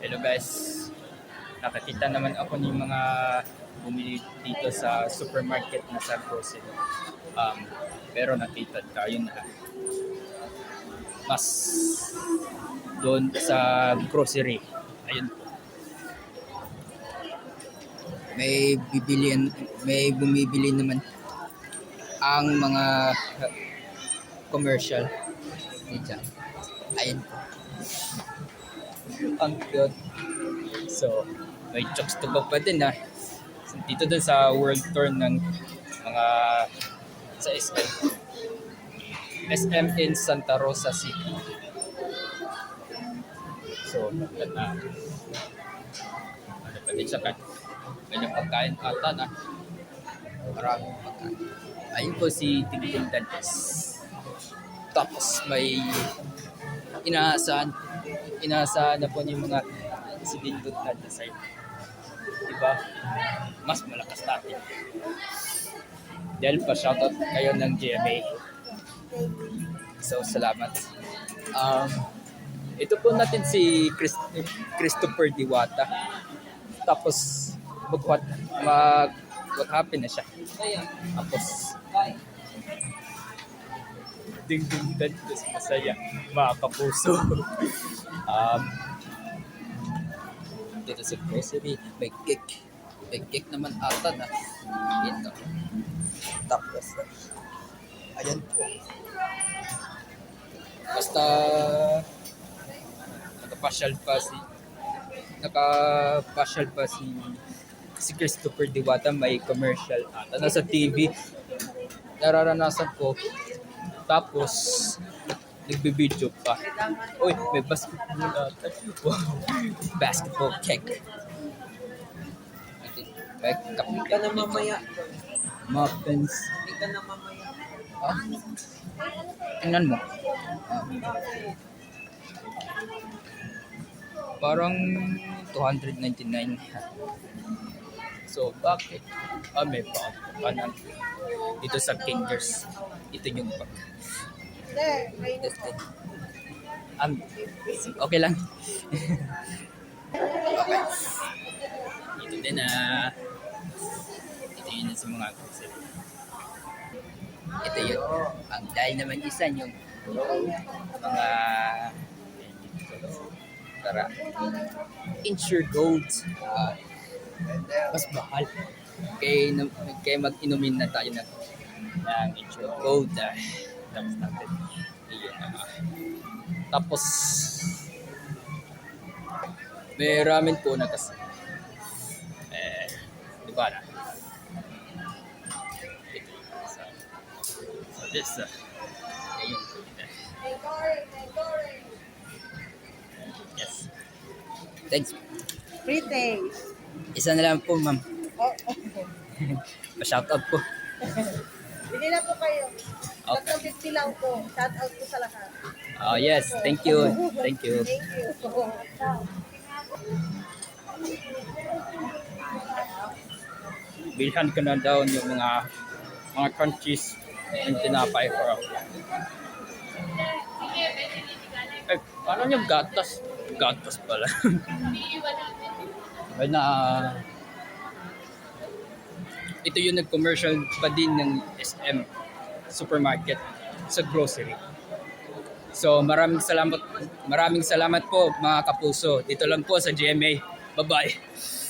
Hello guys. Nakakita naman ako ng mga bumili dito sa supermarket na sa grocery. Um, pero nakita tayo na mas doon sa grocery. Ayun po. May bibilian, may bumibili naman ang mga commercial dito. Ayun. Ang cute. So, may chokes to go pa din ah. Dito dun sa world tour ng mga sa SM. SM in Santa Rosa City. So, nagkat na. Ano pa din siya ka? Ganyan pagkain ata na. Maraming pagkain. Ayun po si Tingting Dantes. Tapos may inaasahan inaasahan na po yung mga si Dindot na design. Diba? Mas malakas natin. Dahil pa shoutout kayo ng GMA. So, salamat. Um, ito po natin si Chris, Christopher Diwata. Tapos, mag what, mag what happened na siya. Tapos, ding ding tapos masaya mga kapuso um, dito sa grocery. May cake. May cake naman ata na. Ito. Tapos ayan po. Basta nakapasyal pa si nakapasyal pa si si Christopher Diwata. May commercial ata. Nasa TV nararanasan ko. Tapos, nagbe-video pa. Uy, may basketball ata. Wow, basketball kick. Kape Hindi ka na mamaya. muffins. Hindi ka na mamaya. Ah, tingnan mo. Ah. Parang 299. So, bakit? Ah, may pa. Kanan. Dito sa Kingers. Ito yung bag. Um, okay lang. Ito din ah. Ito yun sa mga grocery. Ito yun. Ang dahil naman isa yung mga tara insure gold ah, mas mahal kaya, kaya mag-inumin na tayo ng, ng insure gold ah, tapos natin. Ayan, ah. tapos may ramen po na kasi. Eh di ba na? Ito so, so this uh, ayun yes. Thanks. Free taste. isa na lang po ma'am. Oh, pa-shoutout po Bili na po kayo. Okay. Tatlong 50 lang po. Shout out po sa lahat. oh yes thank you thank you Thank you. bilhan ko na daw yung mga mga crunchies yung tinapay for ako. Eh, paano yung gatas? Gatas pala. Ay na, ito yung nag-commercial pa din ng SM supermarket sa grocery. So maraming salamat maraming salamat po mga kapuso. Dito lang po sa GMA. Bye-bye.